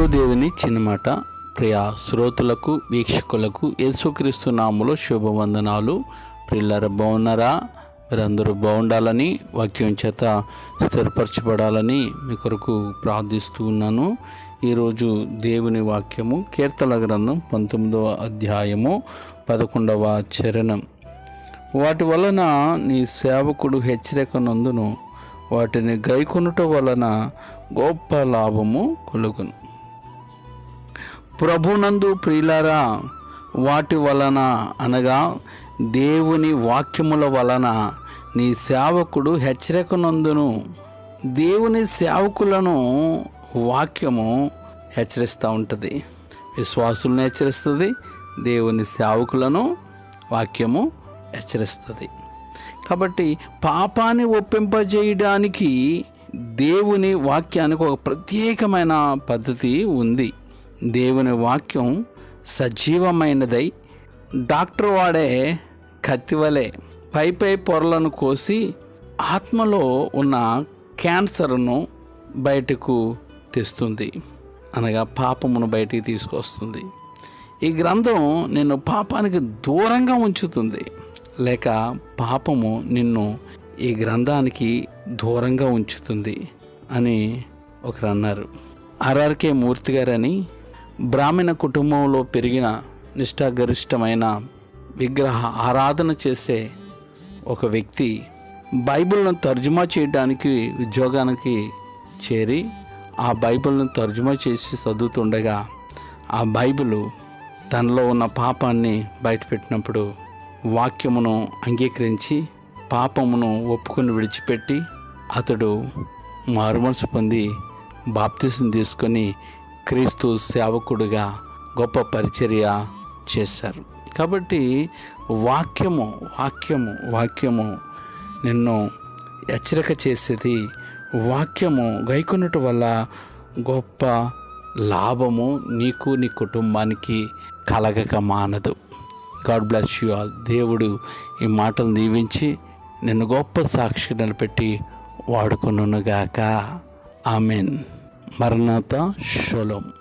క్రీస్తుదేవుని చిన్నమాట. ప్రియ శ్రోతలకు వీక్షకులకు యేసుక్రీస్తు నాములో శుభవందనాలు. ప్రిల్లర బాగున్నారా? మీరందరూ బాగుండాలని వాక్యం చేత స్థిరపరచబడాలని మీ కొరకు ప్రార్థిస్తూ ఉన్నాను. ఈరోజు దేవుని వాక్యము కీర్తన గ్రంథం పంతొమ్మిదవ అధ్యాయము పదకొండవ చరణం. వాటి వలన నీ సేవకుడు హెచ్చరిక నందును. వాటిని గైకొనుట వలన గొప్ప లాభము కలుగును. ప్రభునందు ప్రియులారా వాటి వలన అనగా దేవుని వాక్యముల వలన నీ సేవకుడు హెచ్చరికనందును. దేవుని సేవకులను వాక్యము హెచ్చరిస్తూ ఉంటుంది. విశ్వాసులను హెచ్చరిస్తుంది దేవుని సేవకులను వాక్యము హెచ్చరిస్తుంది. కాబట్టి పాపాన్ని ఒప్పింపజేయడానికి దేవుని వాక్యానికి ఒక ప్రత్యేకమైన పద్ధతి ఉంది. దేవుని వాక్యం సజీవమైనదై డాక్టర్ వాడే కత్తివలే. పై పై పొరలను కోసి ఆత్మలో ఉన్న క్యాన్సర్ను బయటకు తెస్తుంది. అనగా పాపమును బయటికి తీసుకొస్తుంది. ఈ గ్రంథం నిన్ను పాపానికి దూరంగా ఉంచుతుంది. లేక పాపము నిన్ను ఈ గ్రంథానికి దూరంగా ఉంచుతుంది అని ఒకరు అన్నారు. ఆర్ఆర్కే మూర్తి గారని బ్రాహ్మణ కుటుంబంలో పెరిగిన నిష్ఠాగరిష్టమైన విగ్రహ ఆరాధన చేసే ఒక వ్యక్తి బైబిల్ను తర్జుమా చేయడానికి ఉద్యోగానికి చేరి ఆ బైబిల్ను తర్జుమా చేసి చదువుతుండగా ఆ బైబిల్ తనలో ఉన్న పాపాన్ని బయటపెట్టినప్పుడు వాక్యమును అంగీకరించి పాపమును ఒప్పుకొని విడిచిపెట్టి అతడు మారుమనసు పొంది బాప్తిసం తీసుకొని క్రీస్తు సేవకుడిగా గొప్ప పరిచర్య చేశారు. కాబట్టి వాక్యము వాక్యము వాక్యము నిన్ను హెచ్చరిక చేసేది వాక్యము గైకొనట వల్ల గొప్ప లాభము నీకు నీ కుటుంబానికి కలగక మానదు. God bless you all. దేవుడు ఈ మాటలు దీవించి నిన్ను గొప్ప సాక్షి నిలబెట్టి వాడుకొనుగాక ఆమెన్. Maranatha Shalom.